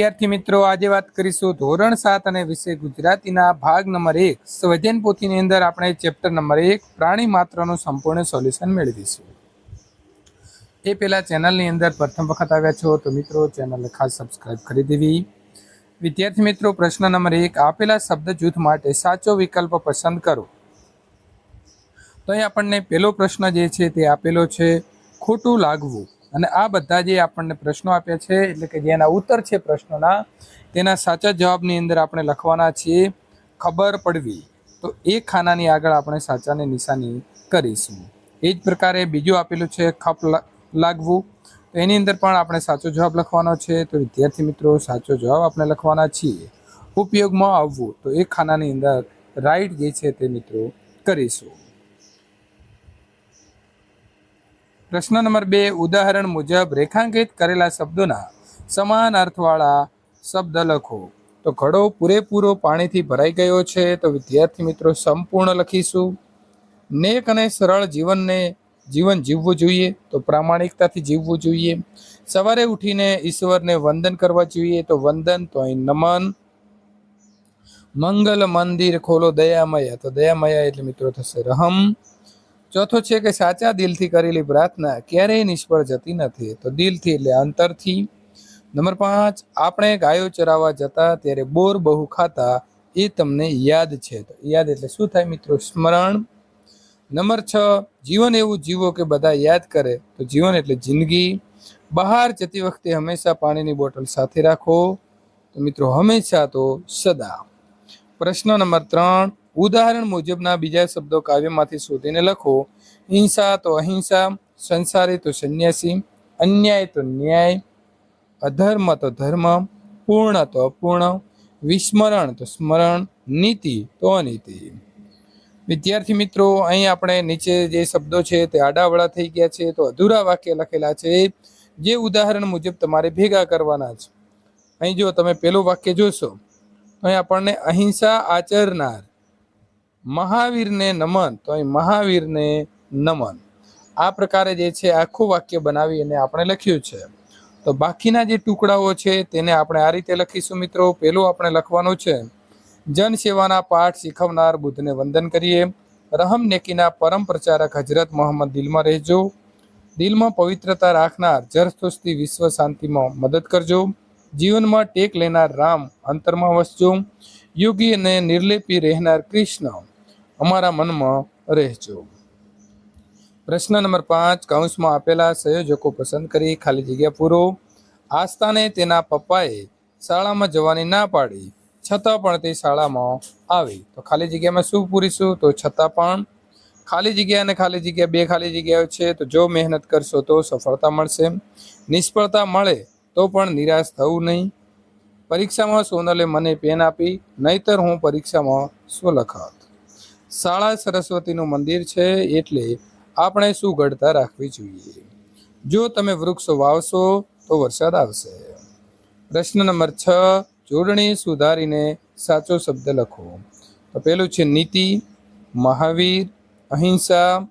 વિદ્યાર્થી મિત્રો, આજે વાત કરીશું ધોરણ સાત અને વિષય ગુજરાતીના ભાગ નંબર એક. સ્વજન પોથીની અંદર આપણે ચેપ્ટર નંબર એક, પ્રાણી માત્રનું સંપૂર્ણ સોલ્યુશન મેળવીશું. એ પહેલાં ચેનલની અંદર પ્રથમ વખત આવ્યા છો તો મિત્રો, ચેનલને ખાસ સબસ્ક્રાઇબ કરી દેવી. વિદ્યાર્થી મિત્રો, પ્રશ્ન નંબર એક, આપેલા શબ્દ જૂથ માટે સાચો વિકલ્પ પસંદ કરો. તો અહીં આપણને પહેલો પ્રશ્ન જે છે તે આપેલો છે, ખોટું લાગવું. અને આ બધા જે આપણને પ્રશ્નો આપ્યા છે, એટલે કે જેના ઉત્તર છે પ્રશ્નોના, તેના સાચા જવાબની અંદર આપણે લખવાના છીએ, ખબર પડવી. તો એ ખાનાની આગળ આપણે સાચાની નિશાની કરીશું. એ જ પ્રકારે બીજું આપેલું છે, ખપ લાગવું. તો એની અંદર પણ આપણે સાચો જવાબ લખવાનો છે. તો વિદ્યાર્થી મિત્રો, સાચો જવાબ આપણે લખવાના છીએ. ઉપયોગમાં આવવું. તો એ ખાનાની અંદર રાઈટ જે છે તે મિત્રો કરીશું. પ્રશ્ન નંબર બે, ઉદાહરણ મુજબ રેખાંકિત કરેલા શબ્દોના સમાન અર્થવાળા શબ્દ લખો. તો ઘડો પૂરેપૂરો પાણીથી ભરાઈ ગયો છે, તો વિદ્યાર્થી મિત્રો સંપૂર્ણ લખીશું. નેક અને સરળ જીવનને જીવન જીવવું જોઈએ, તો પ્રામાણિકતાથી જીવવું જોઈએ. સવારે ઉઠીને ઈશ્વરને વંદન કરવા જોઈએ, તો વંદન તો અહીં નમન. મંગલ મંદિર ખોલો દયામયા, તો દયામયા એટલે મિત્રો થશે રહમ. ચોથો છે કે સાચા દિલથી કરેલી પ્રાર્થના ક્યારેય નિષ્ફળ જતી નથી. તો દિલથી એટલે અંતરથી. નંબર પાંચ, આપણે ગાયો ચરાવવા જતા ત્યારે બોર બહુ ખાતા એ તમને યાદ છે. તો યાદ એટલે શું થાય મિત્રો? સ્મરણ. નંબર છ, જીવન એવું જીવો કે બધા યાદ કરે. તો જીવન એટલે જિંદગી. બહાર જતી વખતે હંમેશા પાણીની બોટલ સાથે રાખો. તો મિત્રો હંમેશા તો સદા. પ્રશ્ન નંબર ત્રણ ઉદાહરણ મુજબના બીજા શબ્દો કાવ્યમાંથી શોધીને લખો. હિંસા તો અહિંસા, સંસારી તો સંન્યાસી, અન્યાય તો ન્યાય, અધર્મ તો ધર્મ, પૂર્ણ તો અપૂર્ણ, વિસ્મરણ તો સ્મરણ, નીતિ તો અનીતિ. વિદ્યાર્થી મિત્રો, અહીં આપણે નીચે જે શબ્દો છે તે આડાવડા થઈ ગયા છે, તો અધૂરા વાક્ય લખેલા છે. જે ઉદાહરણ મુજબ તમારે ભેગા કરવાના છે. અહીં જો તમે પેલું વાક્ય જોશો અહીં આપણને અહિંસા આચરનાર મહાવીરને નમન તો અહીં મહાવીરને નમન. આ પ્રકારે જે છે આખું વાક્ય બનાવી અને આપણે લખ્યું છે. તો બાકીના જે ટુકડાઓ છે તેને આપણે આ રીતે લખીશું મિત્રો. પેલું આપણે લખવાનું છે, જન સેવાના પાઠ શીખવનાર બુદ્ધને વંદન કરીએ. રહમ નેકીના પરમ પ્રચારક હજરત મોહમ્મદ દિલમાં રહેજો. દિલમાં પવિત્રતા રાખનાર જરસ્તુસ્તી વિશ્વ શાંતિમાં મદદ કરજો. જીવનમાં ટેક લેનાર રામ અંતરમાં વસજો. યોગી અને નિર્લેપી રહેનાર કૃષ્ણ અમારા મનમાં રહેજો. પ્રશ્ન નંબર પાંચ, કૌંસમાં આપેલા સંયોજકો પસંદ કરી ખાલી જગ્યા પૂરો. આસ્થાને તેના પપ્પાએ શાળામાં જવાની ના પાડી, છતાં પણ તે શાળામાં આવી. તો ખાલી જગ્યામાં શું પૂરીશું? તો છતાં પણ ખાલી જગ્યા અને ખાલી જગ્યા બે ખાલી જગ્યાઓ છે. તો જો મહેનત કરશો તો સફળતા મળશે. નિષ્ફળતા મળે તો પણ નિરાશ થવું નહીં. પરીક્ષામાં સોનલે મને પેન આપી, નહીતર હું પરીક્ષામાં શું લખાત શાળા સરસ્વતીનું મંદિર છે એટલે આપણે ગઢતા રાખવી જોઈએ. જો તમે વૃક્ષો વાવશો તો વરસાદ આવશે. પ્રશ્ન નંબર છ, જોડણી સુધારીને સાચો શબ્દ લખો. તો પેલું છે નીતિ, મહાવીર, અહિંસા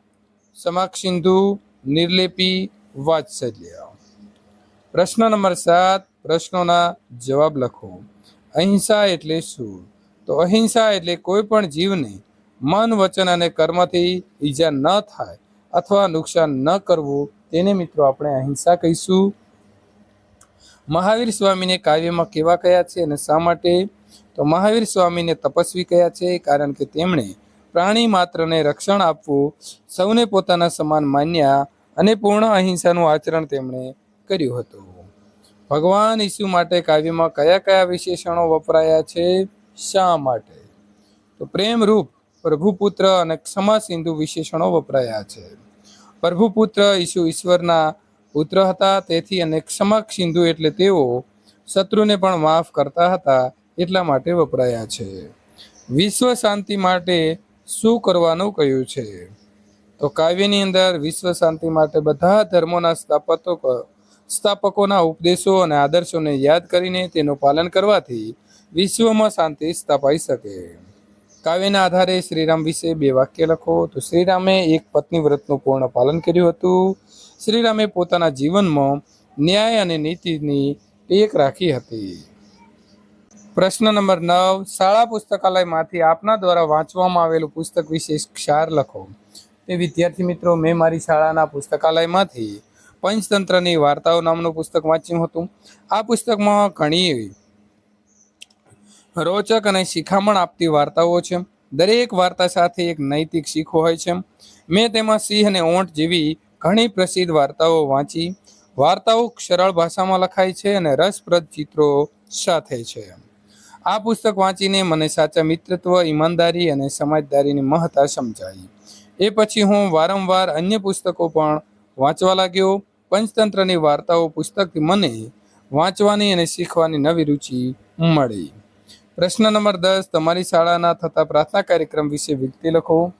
સમાક્ષિંધુ નિર્લેપી, વાત્સલ્ય. પ્રશ્ન નંબર સાત, પ્રશ્નોના જવાબ લખો. અહિંસા એટલે શું? તો અહિંસા એટલે કોઈ પણ જીવને મન, વચન અને કર્મથી ઈજા ન થાય અથવા નુકસાન ન કરવું, તેને મિત્રો આપણે અહિંસા કહીશું. મહાવીર સ્વામીને કાવ્યમાં કેવા કયા છે અને શા માટે? તો મહાવીર સ્વામીને તપસ્વી કયા છે? કારણ કે તેમણે પ્રાણી માત્રને રક્ષણ આપવું સૌને પોતાના સમાન માન્યા અને પૂર્ણ અહિંસાનું આચરણ તેમણે કર્યું હતું. ભગવાન ઈસુ માટે કાવ્યમાં કયા કયા વિશેષણો વપરાયા છે? શા માટે? તો પ્રેમ રૂપ પ્રભુપુત્ર અને ક્ષમા સિંધુ વિશેષણો વપરાયા છે. પ્રભુપુત્ર ઈસુ ઈશ્વરના પુત્ર હતા, તેથી અને ક્ષમા સિંધુ એટલે તેઓ શત્રુને પણ માફ કરતા હતા એટલા માટે વપરાયા છે. વિશ્વ શાંતિ માટે શું કરવાનું કહ્યું છે? તો કાવ્યની અંદર વિશ્વ શાંતિ માટે બધા ધર્મોના સ્થાપકો સ્થાપકોના ઉપદેશો અને આદર્શોને યાદ કરીને તેનું પાલન કરવાથી વિશ્વમાં શાંતિ સ્થાપાઈ શકે. કાવ્યના આધારે શ્રીરામ વિશે બે વાક્ય લખો. તો શ્રીરામે એક પત્ની વ્રતનું પૂર્ણ પાલન કર્યું હતું. શ્રીરામે પોતાના જીવનમાં ન્યાય અને નીતિની ટેક રાખી હતી. પ્રશ્ન નંબર નવ, શાળા પુસ્તકાલયમાંથી આપના દ્વારા વાંચવામાં આવેલું પુસ્તક વિશે ક્ષાર લખો. એ વિદ્યાર્થી મિત્રો, મેં મારી શાળાના પુસ્તકાલયમાંથી પંચતંત્રની વાર્તાઓ નામનું પુસ્તક વાંચ્યું હતું. આ પુસ્તકમાં ઘણી રોચક અને શિખામણ આપતી વાર્તાઓ છે. દરેક વાર્તા સાથે એક નૈતિક શીખો હોય છે. મેં તેમાં સિંહ અને ઓંટ જેવી ઘણી પ્રસિદ્ધ વાર્તાઓ વાંચી. વાર્તાઓ સરળ ભાષામાં લખાય છે અને રસપ્રદ ચિત્રો સાથે છે. આ પુસ્તક વાંચીને મને સાચા મિત્રત્વ, ઈમાનદારી અને સમજદારીની મહત્તા સમજાઈ. એ પછી હું વારંવાર અન્ય પુસ્તકો પણ વાંચવા લાગ્યો. પંચતંત્રની વાર્તાઓ પુસ્તકથી મને વાંચવાની અને શીખવાની નવી રુચિ મળી. પ્રશ્ન નંબર દસ, તમારી શાળાના થતા પ્રાર્થના કાર્યક્રમ વિશે વિગતે લખો.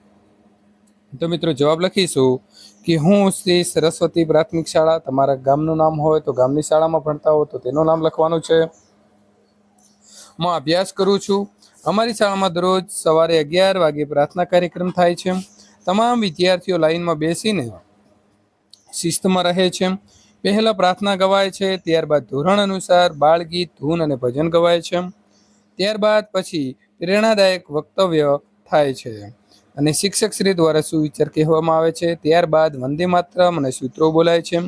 તો મિત્રો જવાબ લખીશું કે હું શ્રી સરસ્વતી પ્રાથમિક શાળા, તમારા ગામનું નામ હોય તો ગામની શાળામાં ભણતા હો તો તેનું નામ લખવાનું છે. હું અભ્યાસ કરું છું. અમારી શાળામાં દરરોજ સવારે અગિયાર વાગે પ્રાર્થના કાર્યક્રમ થાય છે. તમામ વિદ્યાર્થીઓ લાઈનમાં બેસીને શિસ્તમાં રહે છે. પહેલાં પ્રાર્થના ગવાય છે, ત્યારબાદ ધોરણ અનુસાર બાળગીત, ધૂન અને ભજન ગવાય છે. ત્યારબાદ પછી પ્રેરણાદાયક વક્તવ્ય થાય છે. અને શિક્ષક શ્રી દ્વારા સુવિચાર કહેવામાં આવે છે. ત્યારબાદ વંદે માતરમ અને સૂત્રો બોલાય છે.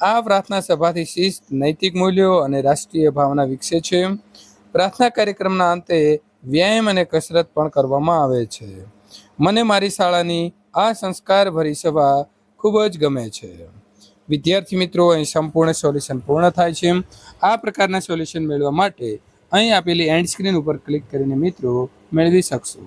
આ પ્રાર્થના સભાથી શિસ્ત, નૈતિક મૂલ્યો અને રાષ્ટ્રીય ભાવના વિકસે છે. પ્રાર્થના કાર્યક્રમના અંતે વ્યાયામ અને કસરત પણ કરવામાં આવે છે. મને મારી શાળાની આ સંસ્કારભરી સભા ખૂબ જ ગમે છે. વિદ્યાર્થી મિત્રો, અહીં સંપૂર્ણ સોલ્યુશન પૂર્ણ થાય છે. આ પ્રકારના સોલ્યુશન મેળવવા માટે અહીં આપેલી એન્ડ સ્ક્રીન ઉપર ક્લિક કરીને મિત્રો મેળવી શકશો.